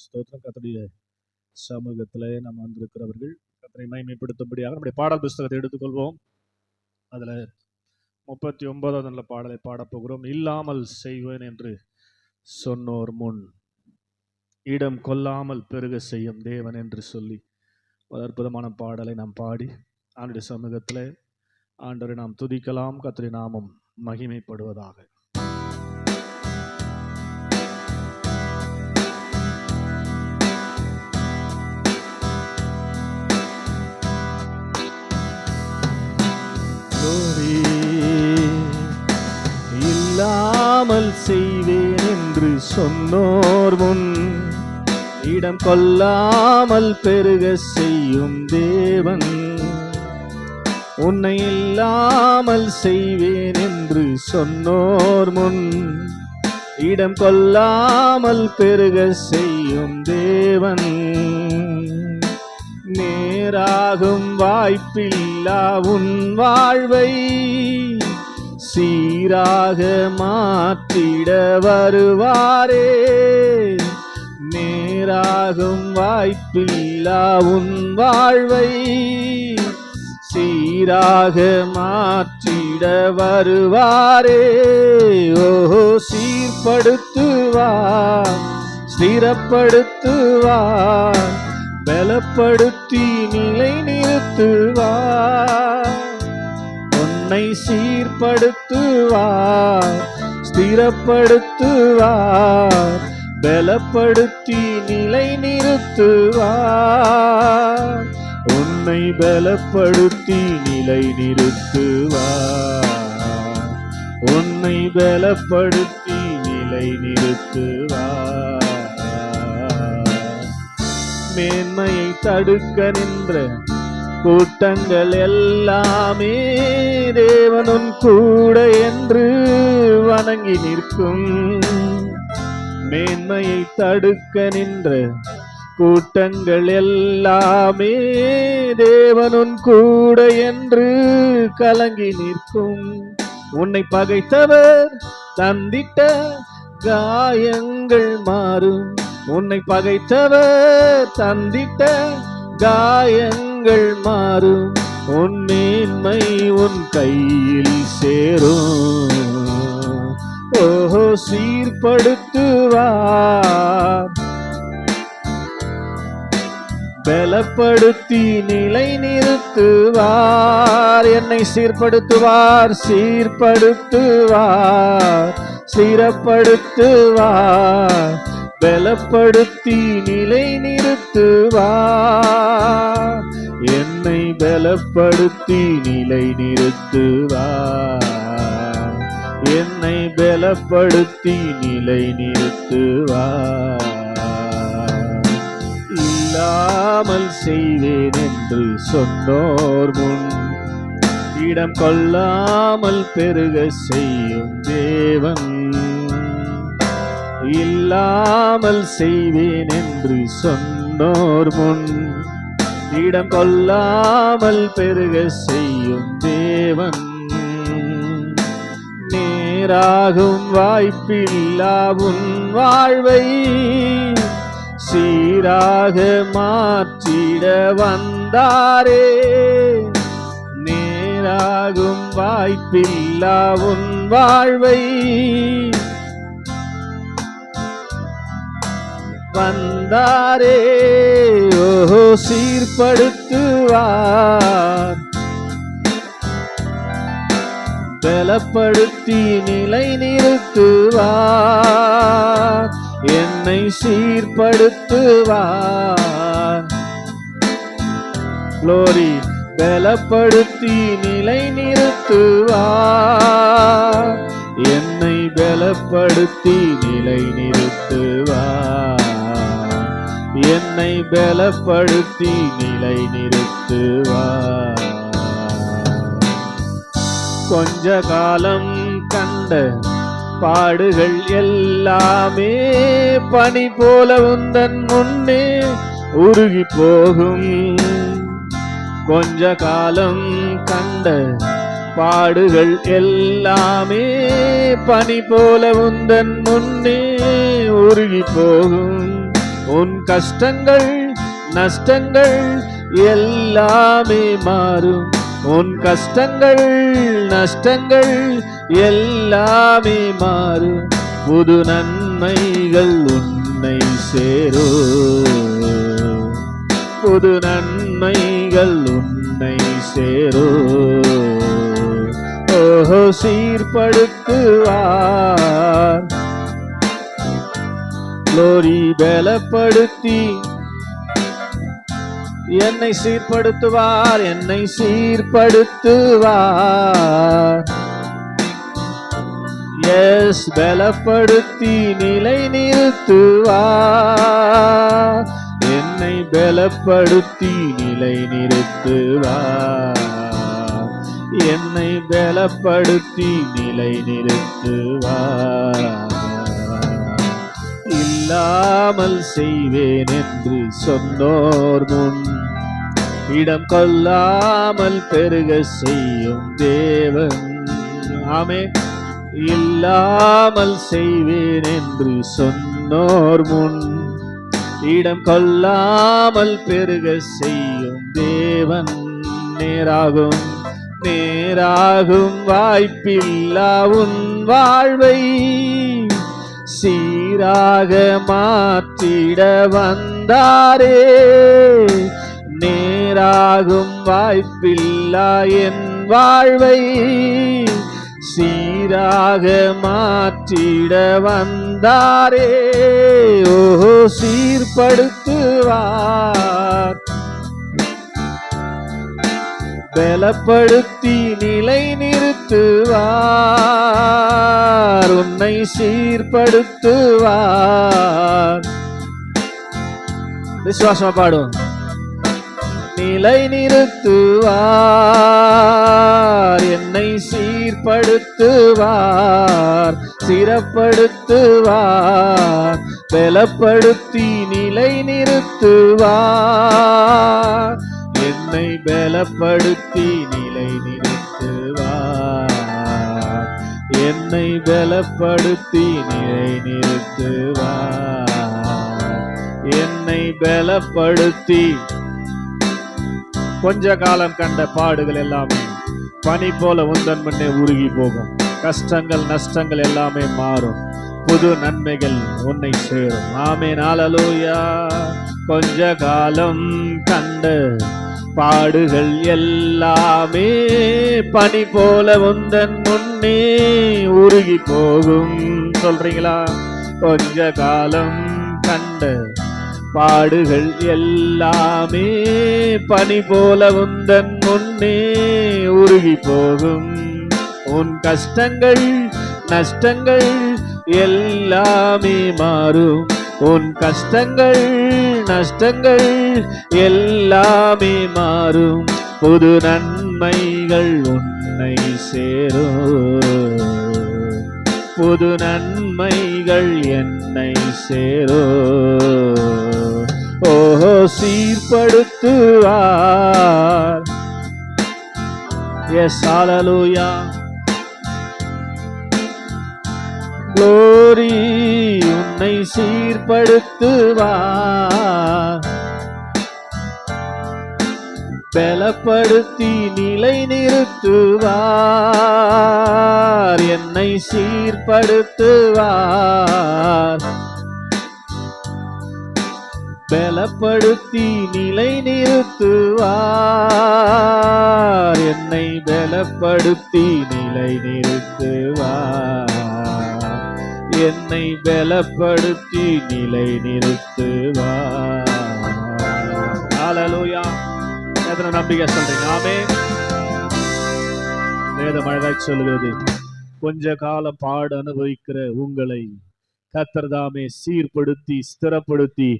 ஸ்தோத்திரம். கத்தருடைய சமூகத்தில் நாம் வந்திருக்கிறவர்கள் கத்தனை மைமைப்படுத்தும்படியாக நம்முடைய பாடல் புஸ்தகத்தை எடுத்துக்கொள்வோம். அதில் முப்பத்தி ஒன்பதாவது நல்ல பாடலை பாடப்போகிறோம் இல்லாமல் செய்வேன் என்று சொன்னோர் முன் இடம் கொல்லாமல் பெருக செய்யும் தேவன் என்று சொல்லி ஒரு அற்புதமான பாடலை நாம் பாடி ஆண்டுடைய சமூகத்தில் ஆண்டரை நாம் துதிக்கலாம். கத்திரி நாமம் மகிமைப்படுவதாக. Glory. இல்லாமல் செய்வேன் என்று சொன்னோர் முன் இடம் கொல்லாமல் பெருக செய்யும் தேவன் உன்னை இல்லாமல் செய்வேன் என்று சொன்னோர் முன் இடம் கொல்லாமல் பெருக செய்யும் தேவன் நேராகும் வாய்ப்பில்லா உன் வாழ்வை சீராக மாற்றிட வருவாரே. நேராகும் வாய்ப்பில்லா உன் வாழ்வை சீராக மாற்றிட வருவாரே. ஓஹோ சீர்படுத்துவார் ஸ்திரப்படுத்துவார் பலப்படுத்தி நிலை நிறுத்துவார். உன்னை சீர்படுத்துவார் ஸ்திரப்படுத்துவார் பலப்படுத்தி நிலை நிறுத்துவார். உன்னை பலப்படுத்தி நிலை நிறுத்துவார். உன்னை பலப்படுத்தி நிலை நிறுத்துவார். மேன்மையை தடுக்க நின்ற கூட்டங்கள் எல்லாமே தேவனும் கூட என்று வணங்கி நிற்கும். மேன்மையை தடுக்க நின்ற கூட்டங்கள் எல்லாமே தேவனும் கூட என்று கலங்கி நிற்கும். உன்னை பகைத்தவர் தந்திட்ட காயங்கள் மாறும். உன்னை பகைத்தவர் தந்திட்ட காயங்கள் மாறும். உன் மேன்மை உன் கையில் சேரும். ஓஹோ சீர்படுத்துவார். பலப்படுத்தி நிலை நிறுத்துவார் என்னை சீர்படுத்துவார் சீர்படுத்துவார் சீரப்படுத்துவார். பலப்படுத்தி நிலை நிறுத்துவா என்னை பலப்படுத்தி நிலை நிறுத்துவா என்னை பலப்படுத்தி நிலை நிறுத்துவா இல்லாமல் செய்வேன் என்று சொன்னோர் முன் இடம் கொள்ளாமல் பெருக செய்யும் தேவன். இல்லாமல் செய்வேன் என்று சொன்னோர் முன். இடம் கொல்லாமல் பெருக செய்யும் தேவன். நேராகும் வாய்ப்பில்லா உன் வாழ்வை சீராக மாற்றிட வந்தாரே. நேராகும் வாய்ப்பில்லா உன் வாழ்வை வந்தாரே ஓஹோ சீர்படுத்துவார். பலப்படுத்தி நிலை நிறுத்துவார். என்னை சீர்படுத்துவார். லோரி பலப்படுத்தி நிலை நிறுத்துவார். என்னை பலப்படுத்தி நிலை நிறுத்துவார். என்னை பலப்படுத்தி நிலை நிறுத்துவார். கொஞ்ச காலம் கண்ட பாடுகள் எல்லாமே பனி போல உந்தன் முன்னே உருகி போகும். கொஞ்ச காலம் கண்ட பாடுகள் எல்லாமே பனி போல உந்தன் முன்னே உருகி போகும். உன் கஷ்டங்கள் நஷ்டங்கள் எல்லாமே மாறும். உன் கஷ்டங்கள் நஷ்டங்கள் எல்லாமே மாறும். புது நன்மைகள் உன்னை சேரும். புது நன்மைகள் உன்னை சேரோ ஓஹோ சீர்படுத்துவார். லோரி பலப்படுத்தி என்னை சீர்படுத்துவார் என்னை சீர்படுத்துவார். எஸ் பலப்படுத்தி நிலை நிறுத்துவார். என்னை பலப்படுத்தி நிலை நிறுத்துவார். என்னை பலப்படுத்தி நிலை நிறுத்துவார். இல்லாமல் செய்வேன் என்று சொன்னோர் முன். இடம் கொள்ளாமல் பெருக செய்யும் தேவன். ஆமே இல்லாமல் செய்வேன் என்று சொன்னோர் முன். இடம் கொள்ளாமல் பெருக செய்யும் தேவன். நேராகும் நேராகும் வாய்ப்பில்லா உன் வாழ்வை. சீராக மாற்றிட வந்தாரே. நேராகும் வாய்ப்பில்லா என் வாழ்வை சீராக மாற்றிட வந்தாரே. ஓஹோ சீர்படுத்துவார். பலப்படுத்தி நிலை நிறுத்துவார் உன்னை சீர்படுத்துவார். விசுவாசமா பாடும் நிலை நிறுத்துவார் என்னை சீர்படுத்துவார். சிறப்படுத்துவார். பலப்படுத்தி நிலை நிறுத்துவார் என்னை பலப்படுத்தி நிலை நிறுத்துவார் என்னை பலப்படுத்தி நிலை நிறுத்துவார் என்னை பலப்படுத்தி. கொஞ்ச காலம் கண்ட பாடுகள் எல்லாமே பனி போல உந்தன் முன்னே உருகி போகும். கஷ்டங்கள் நஷ்டங்கள் எல்லாமே மாறும். புது நன்மைகள் உன்னை சேரும். ஆமே நாளலூயா கொஞ்ச காலம் கண்ட பாடுகள் எல்லாமே பனி போல உந்தன் முன்னே உருகி போகும். சொல்றீங்களா? கொஞ்ச காலம் கண்ட பாடுகள் எல்லாமே பனி போல உந்தன் முன்னே உருகி போகும். உன் கஷ்டங்கள் நஷ்டங்கள் எல்லாமே மாறும். உன் கஷ்டங்கள் நஷ்டங்கள் எல்லாமே மாறும். புது நன்மைகள் உன்னை சேரும். புது நன்மைகள் என்னை சேரோ ஓஹோ சீர்படுத்துவார். எஸ் ஆலலூயா குளோரி உன்னை சீர்படுத்துவார். பலப்படுத்தி நிலை நிறுத்துவார். என்னை சீர்படுத்துவார். பலப்படுத்தி நிலை நிறுத்துவார். என்னை பலப்படுத்தி நிலை நிறுத்துவார். என்னை பலப்படுத்தி நிலை நிறுத்துவா ஹalleluya. எத்தனை நம்பிக்கை சொல்றீங்க? ஆமே வேதம் அழகாய் சொல்லுகிறது. கொஞ்ச காலம் பாடு அனுபவிக்கிற உங்களை கத்தர்தாமே சீர்படுத்தி ஸ்திரப்படுத்தி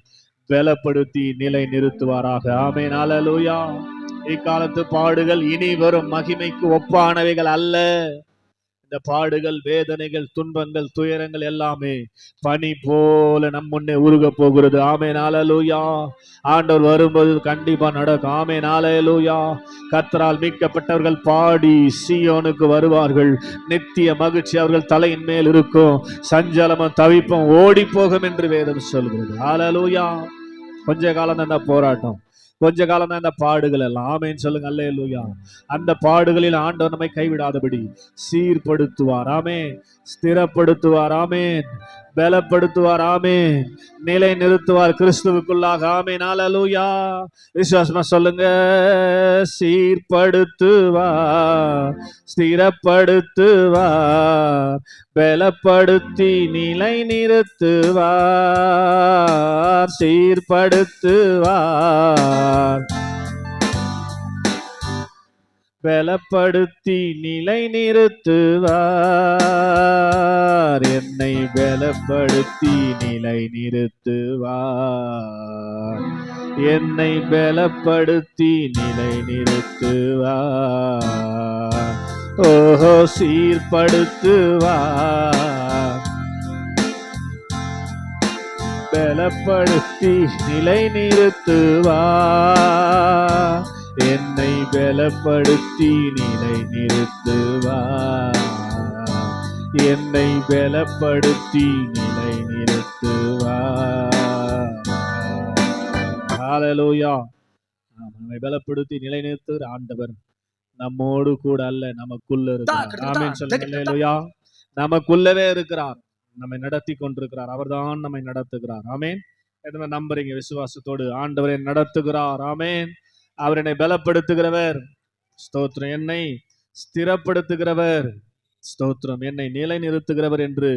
பலப்படுத்தி நிலை நிறுத்துவாராக. ஆமே நாளலூயா இக்காலத்து பாடுகள் இனி வரும். மகிமைக்கு ஒப்பானவைகள் அல்ல. இந்த பாடுகள் வேதனைகள் துன்பங்கள் துயரங்கள் எல்லாமே பனி போல நம் முன்னே உருக போகிறது. ஆமே நாளலூயா ஆண்டவர் வரும்போது கண்டிப்பா நடக்கும். ஆமே நாளலூயா கத்தரால் மீட்கப்பட்டவர்கள் பாடி சியோனுக்கு வருவார்கள். நித்திய மகிழ்ச்சி அவர்கள் தலையின் மேல் இருக்கும். சஞ்சலமும் தவிப்பும் ஓடி போகும் என்று வேதம் சொல்கிறது. ஆலலூயா கொஞ்ச காலம் தான் போராட்டம். கொஞ்ச காலம் தான் இந்த பாடுகள் எல்லாம். ஆமேன்னு சொல்லுங்க அல்ல இல்லையா அந்த பாடுகளில் ஆண்டவர் நம்மை கைவிடாதபடி சீர்படுத்துவார். ஸ்திரப்படுத்துவாராமே ஸ்திரப்படுத்துவார். பலப்படுத்துவார். ஆமே நிலை நிறுத்துவார். கிறிஸ்துவுக்குள்ளாக. ஆமே நாளலூயா விசுவாசமா சொல்லுங்க. சீர்படுத்துவார். ஸ்திரப்படுத்துவார். பலப்படுத்தி நிலை நிறுத்துவார். சீர்படுத்துவார். பலப்படுத்தி நிலை நிறுத்துவார் என்னை பலப்படுத்தி நிலை நிறுத்துவார் என்னை பலப்படுத்தி நிலை நிறுத்துவார் ஓஹோ சீர்படுத்துவார். பலப்படுத்தி நிலை நிறுத்துவார் என்னை பலப்படுத்தி நிலை நிறுத்துவார். என்னை பலப்படுத்தி நிலை நிறுத்துவார். ஹalleluya. நம்மை பலப்படுத்தி நிலை நிறுத்துகிற ஆண்டவர் நம்மோடு கூட அல்ல நமக்குள்ள இருக்கிறார். ஆமென் சொல்லுங்க நமக்குள்ளவே இருக்கிறார் நம்மை நடத்தி கொண்டிருக்கிறார் அவர்தான் நம்மை நடத்துகிறார். ஆமென். எத்தனை நம்புறீங்க விசுவாசத்தோடு ஆண்டவரை நடத்துகிறார். ஆமென். அவர் என்னை பலப்படுத்துகிறவர். ஸ்தோத்திரம் என்னை ஸ்திரப்படுத்துகிறவர். ஸ்தோத்திரம் என்னை நிலை நிறுத்துகிறவர் என்று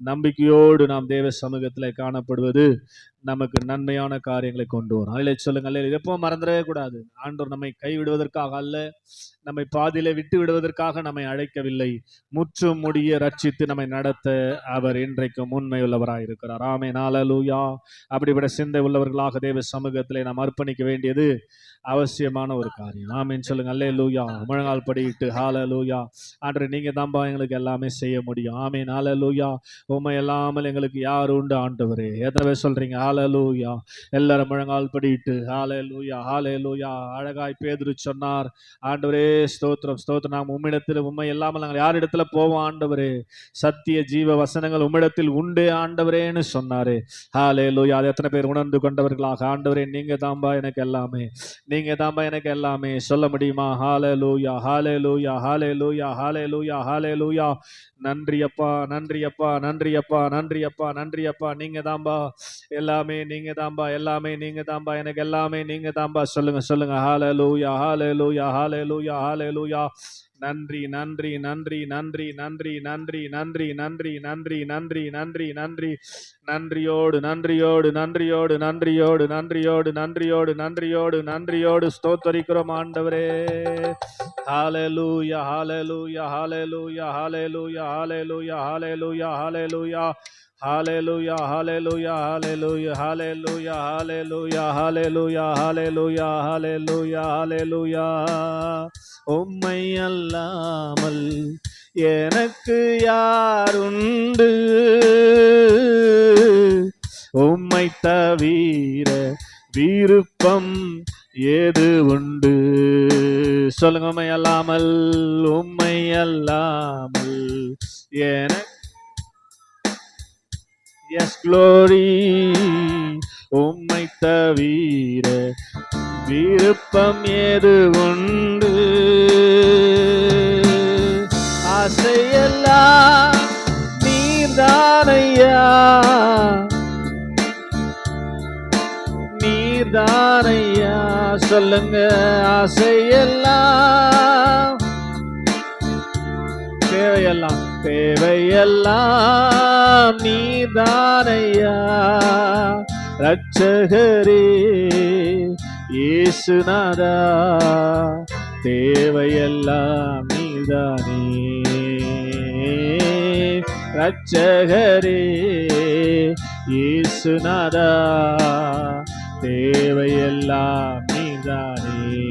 நம்பிக்கையோடு நாம் தேவ சமூகத்தில் காணப்படுவது நமக்கு நன்மையான காரியங்களை கொண்டு வரும். அதில் சொல்லுங்க அல்ல எப்பவும் மறந்துடவே கூடாது. ஆண்டோர் நம்மை கைவிடுவதற்காக அல்ல நம்மை பாதியில விட்டு விடுவதற்காக நம்மை அழைக்கவில்லை. முற்றும் முடிய ரட்சித்து நம்மை நடத்த அவர் இன்றைக்கும் உண்மை உள்ளவராய் இருக்கிறார். ஆமே நாளலூயா அப்படிப்பட்ட சிந்தை உள்ளவர்களாக தேவ சமூகத்திலே நாம் அர்ப்பணிக்க வேண்டியது அவசியமான ஒரு காரியம். ஆமேன்னு சொல்லுங்க அல்லே லூயா முழங்கால் படியிட்டு ஹால லூயா ஆண்டு நீங்க தான்பா எங்களுக்கு எல்லாமே செய்ய முடியும். ஆமே நால லூயா உண்மை இல்லாமல் எங்களுக்கு யார் உண்டு ஆண்டவரே? எத்தனை பேர் சொல்றீங்க? ஆலலூயா எல்லாரும் முழங்கால் படிட்டு ஆலலூயா ஆலலூயா அழகாய் பேதுரு சொன்னார். ஆண்டவரே ஸ்தோத்திரம் ஸ்தோத்திரம். நாம் உம்மிடத்தில் உண்மை இல்லாமல் நாங்கள் யார் இடத்துல போவோம் ஆண்டவரே? சத்திய ஜீவ வசனங்கள் உம்மிடத்தில் உண்டு ஆண்டவரேன்னு சொன்னாரே. ஹாலே அது எத்தனை பேர் உணர்ந்து கொண்டவர்களாக? ஆண்டவரே நீங்க தான்பா எனக்கு எல்லாமே. நீங்க தான்பா எனக்கு எல்லாமே. சொல்ல முடியுமா? ஹாலே லூயா ஹாலே லூயா ஹாலே லூயா ஹாலே லூயா ஹாலே லூயா நன்றி அப்பா நன்றி அப்பா நன்றி நன்றி அப்பா நன்றி அப்பா நன்றி அப்பா நீங்க தான்பா எல்லாமே நீங்க தான்பா எல்லாமே நீங்க தான்பா எனக்கு எல்லாமே நீங்க தான்பா சொல்லுங்க சொல்லுங்க. ஹால லூயா ஹால லூயா ஹால லூயா ஹால லூயா நன்றி நன்றி நன்றி நன்றி நன்றி நன்றி நன்றி நன்றி நன்றி நன்றி நன்றி நன்றி நன்றியோடு நன்றியோடு நன்றியோடு நன்றியோடு நன்றியோடு நன்றியோடு நன்றியோடு நன்றியோடு ஸ்தோத்தரிக்கிறோம் ஆண்டவரே ஹalleluya ஹalleluya ஹalleluya ஹalleluya ஹalleluya ஹalleluya ஹalleluya Hallelujah, hallelujah, hallelujah, hallelujah, hallelujah, hallelujah, hallelujah, hallelujah, hallelujah. உம்மை அல்லாமல் எனக்கு யாருண்டு உம்மை தவிர விருப்பம் ஏது உண்டு சொல்லுங்க உம்மை அல்லாமல் உம்மை அல்லாமல் எனக்கு எஸ் குளோரி உம்மை தவிர விருப்பம் ஏது உண்டு? ஆசையெல்லாம் நீர்தானையா? நீர்தானையா? சொல்லுங்க ஆசையெல்லாம் தேவையெல்லாம் தேவையெல்லாம். நீதானையா? ரட்சகரே இயேசுநாதா தேவையெல்லாம் நீதானே. ரட்சகரே இயேசுநாதா தேவையெல்லாம் நீதானே.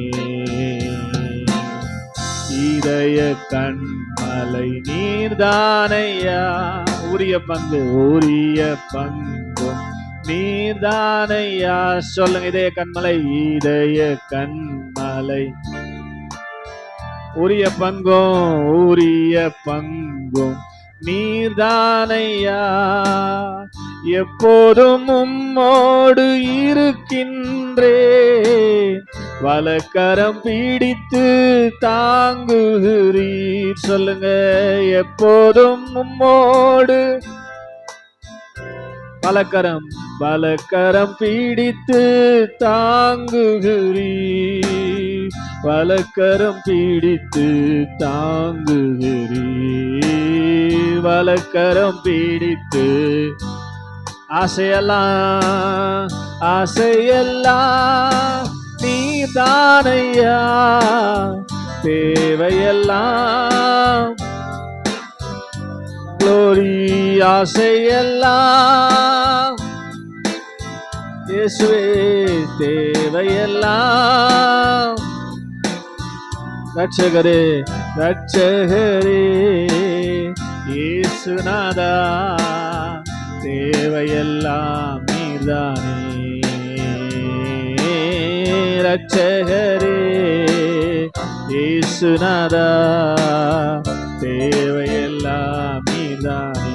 இதய கண்மலையாய் கண்மலை நீர்தானையா? உரிய பங்கு உரிய பங்கும் நீர்தானையா? சொல்லுங்க இதய கண்மலை இதய கண்மலை. உரிய பங்கும் உரிய பங்கும். நீர்தானையா? எப்போதும் உம்மோடு இருக்கின்றே. வலக்கரம் பிடித்து தாங்குகிறீர். சொல்லுங்க எப்போதும் உம்மோடு. பலக்கரம் பலக்கரம் பிடித்து தாங்குகிறீர். பலக்கரம் பிடித்து தாங்குகிறீர். வலக்கரம் பீடித்து ஆசையெல்லாம் ஆசையெல்லாம் நீ தானையா தேவையெல்லாம் குளோரி ஆசையெல்லாம். இயேசுவே தேவையெல்லாம். ரட்சகரே ரட்சகரே. இயேசுநாதா தேவையெல்லாம் நீர்தானே. ரட்சகரே இயேசுநாதா தேவையெல்லாம் நீர்தானே.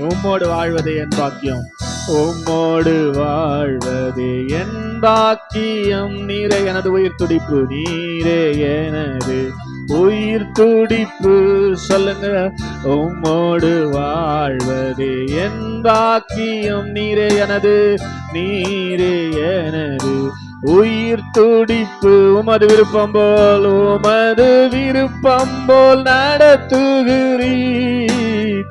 உம்மோடு வாழ்வதே என் பாக்கியம். உம்மோடு வாழ்வதே என் பாக்கியம். நீரே எனது உயிர் துடிப்பு நீரே எனது உயிர் துடிப்பு சொல்லுங்க. உம்மோடு வாழ்வது என் பாக்கியம். நீரே எனது நீரே எனது. உயிர் துடிப்பு உமது விருப்பம் போல் உமது விருப்பம் போல் நடத்துகிறீர்.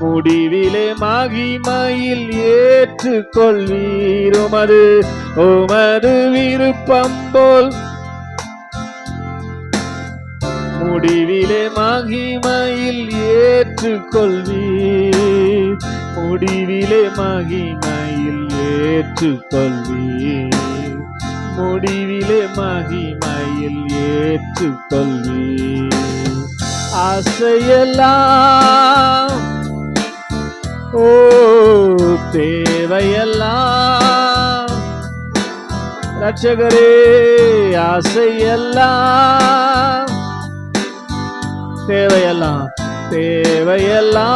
முடிவிலே மகிமையில் ஏற்றுக்கொள்வீர். உமது உமது விருப்பம் போல் முடிவிலே மகிமையில் ஏற்றுக்கொள்வீர். முடிவிலே மகிமையில் ஏற்றுக்கொள்வீர். முடிவிலே மகிமையில் ஏற்றுக்கொள்வீர். ஆசையெல்லாம் ஓ தேவையெல்லாம் ரட்சகரே ஆசையெல்லாம் தேவையெல்லாம் தேவையெல்லாம்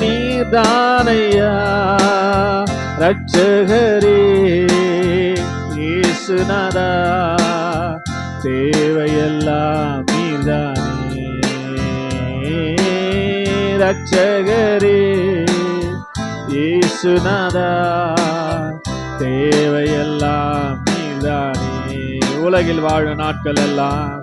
நீதானையா? ரட்சகரே இயேசுநாதா தேவையெல்லாம் நீதானே? ரட்சகரே இயேசுநாதா தேவையெல்லாம் நீதானே? உலகில் வாழும் நாட்கள் எல்லாம்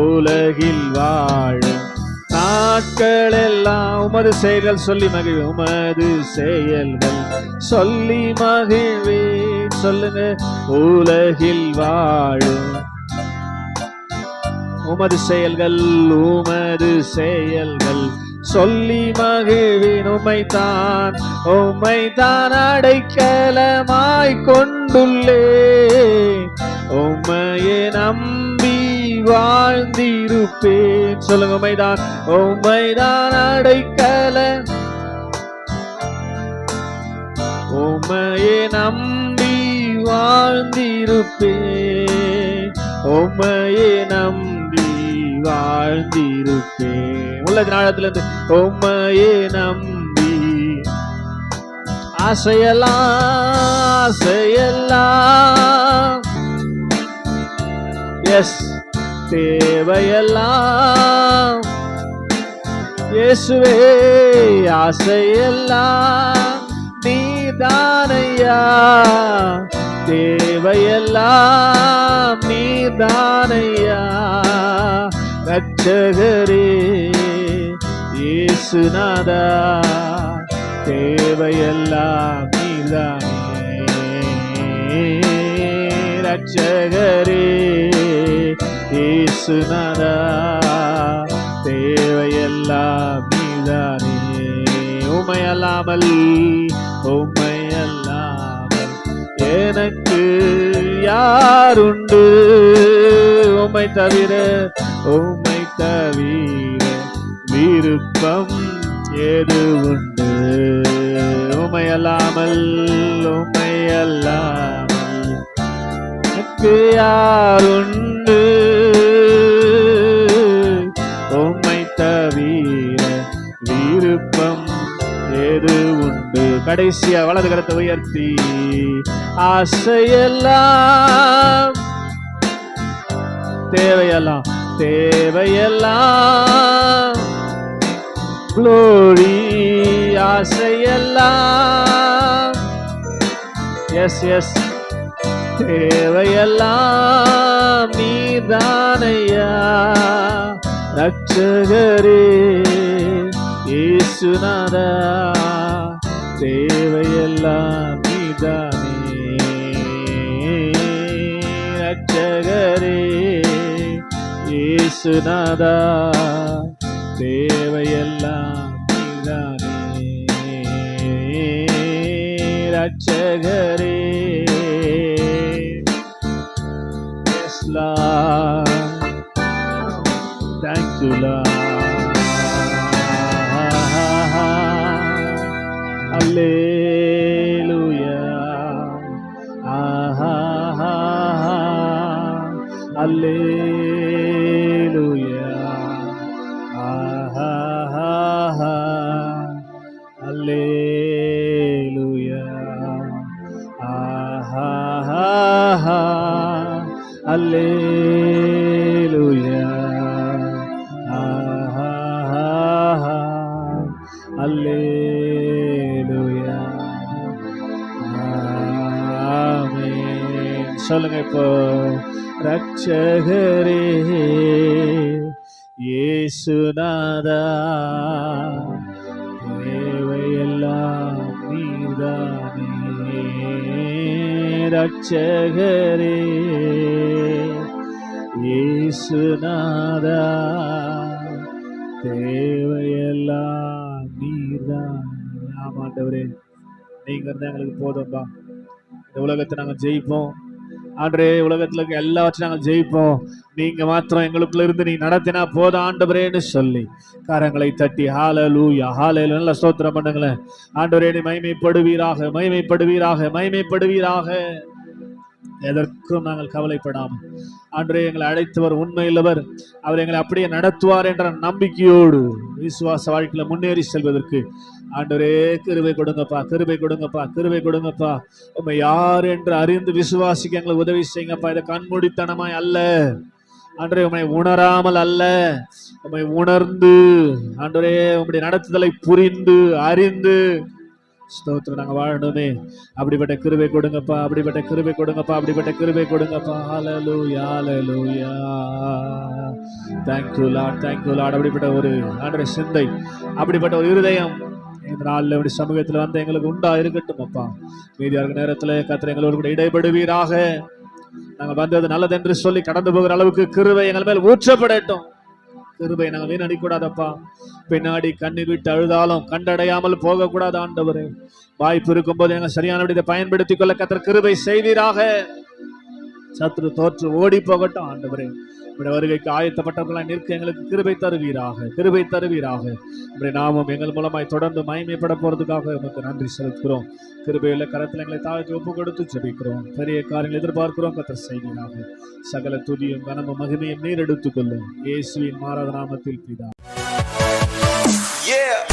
உலகில் வாழும் நாட்கள் எல்லாம் உமது செயல்கள் சொல்லி மகிழ் உமது செயல்கள் சொல்லி மகிழ்வே சொல்லுங்க. உலகில் வாழும் உமது செயல்கள் உமது செயல்கள் சொல்லி மகிழ்வின். உமைத்தான் உமைத்தான் அடைக்கலமாய் கொண்டுள்ளே உம்மையே நம் வாழ்ந்திருப்பேன். சொல்லுங்க உமைதான் உமைதான் அடைக்கல. உமையே நம்பி வாழ்ந்திருப்பேன். உமையே நம்பி வாழ்ந்திருப்பேன். உள்ளது நாளத்திலிருந்து உமையே நம்பி. ஆசையெல்லாம் ஆசையெல்லாம். எஸ் தேவையெல்லாம் இயேசுவே ஆசையெல்லாம் நீதானையா தேவையெல்லாம் நீதானையா ரட்சகரே இயேசுநாதா தேவையெல்லாம் நீதானே ரட்சகரே இயேசுநாதா தேவையெல்லாம் நீதானே. உமையல்லாமல் உமையல்லாமல் எனக்கு யாருண்டு? உமை தவிர உமை தவிர விருப்பம் ஏது உண்டு உமையல்லாமல் உமையல்லாமல் எனக்கு யாருண்டு? கடைசியா வலது கரத்தை உயர்த்தி. ஆசையெல்லாம் தேவையெல்லாம் தேவையெல்லாம். குளோரி ஆசையெல்லாம். எஸ் எஸ் தேவையெல்லாம் நீதானையா? ரட்சகரே இயேசுநாதா. தேவையெல்லாம் நீதானே. ரட்சகரே இயேசுநாதா தேவையெல்லாம் நீதானே. ரட்சகரே Yes, Thank you, Lord. لے۔ ரட்சகரே இயேசுநாதா தேவையெல்லாம் நீர்தானே ரட்சகரே இயேசுநாதா தேவையெல்லாம் நீதான் ஆமாண்டவரே நீங்க இருந்தா எங்களுக்கு போதும்பா இந்த உலகத்தை நாங்கள் ஜெயிப்போம் ஆண்டரே உலகத்துல இருக்க எல்லாவற்றையும் நாங்கள் ஜெயிப்போம். நீங்க மாத்திரம் எங்களுக்குள்ள இருந்து நீ நடத்தினா போத ஆண்டவரேன்னு சொல்லி. கரங்களை தட்டி ஹாலலூயா ஹாலையில நல்ல ஸ்தோத்திரம் பண்ணுங்களேன். ஆண்டவரே நீ மைமைப்படுவீராக மைமைப்படுவீராக மைமைப்படுவீராக எதற்கும் நாங்கள் கவலைப்படாமல். அன்றே எங்களை அழைத்தவர் உண்மையுள்ளவர். அவர் எங்களை அப்படியே நடத்துவார் என்ற நம்பிக்கையோடு விசுவாச வாழ்க்கையில் முன்னேறி செல்வதற்கு ஆண்டவரே கிருபை கொடுங்கப்பா கிருபை கொடுங்கப்பா கிருபை கொடுங்கப்பா. உண்மை யார் என்று அறிந்து விசுவாசிக்க எங்களை உதவி செய்யுங்கப்பா. இதை கண்மூடித்தனமாய் அல்ல. அன்றே உம்மை உணராமல் அல்ல. உம்மை உணர்ந்து அன்றே உங்களுடைய நடத்துதலை புரிந்து அறிந்து. ஸ்தோத்திரம் நாங்கள் வாழணுமே. அப்படிப்பட்ட கிருபை கொடுங்கப்பா அப்படிப்பட்ட கிருபை கொடுங்கப்பா அப்படிப்பட்ட கிருபை கொடுங்கப்பா. ஹalleluya ஹalleluya thank you lord thank you அப்படிப்பட்ட ஒரு ஆண்டவரே சிந்தை. அப்படிப்பட்ட ஒரு இருதயம் இந்த நாளில் இப்படி சமூகத்தில் வந்து எங்களுக்கு உண்டா இருக்கட்டும் அப்பா. மீதியாக இருக்கிற நேரத்தில் கத்திர எங்களோடு கூட இடைபடுவீராக நாங்கள் வந்தது நல்லதென்று சொல்லி கடந்து போகிற அளவுக்கு கிருவை எங்கள் மேல் ஊற்றப்படட்டும். கிருபை நாங்கள் வீணடிக்கூடாதப்பா பின்னாடி கண்ணீர் விட்டு அழுதாலும் கண்டடையாமல் போகக்கூடாது ஆண்டவரே. வாய்ப்பு இருக்கும்போது எங்க சரியான இதை பயன்படுத்திக் கொள்ள கத்திர கிருபை செய்வீராக. சத்ரு தோற்று ஓடி போகட்டும் ஆண்டவரே. உடைய வருகைக்கு ஆயத்தப்பட்டவர்களாய் நிற்க எங்களுக்கு கிருபை தருவீராக கிருபை தருவீராக. இப்படி நாமும் எங்கள் மூலமாய் தொடர்ந்து மயமைப்பட போறதுக்காக உமக்கு நன்றி செலுத்துகிறோம். கிருபையுள்ள கரத்தில் எங்களை தாழ்த்தி ஒப்பு கொடுத்து ஜெபிக்கிறோம். பெரிய காரியங்கள் எதிர்பார்க்கிறோம் கத்தர் செய்வீராக. சகல துதியும் கனமும் மகிமையும் நீர் எடுத்துக்கொள்ளும். இயேசுவின் மாறாத நாமத்தில் பிதா. Yeah.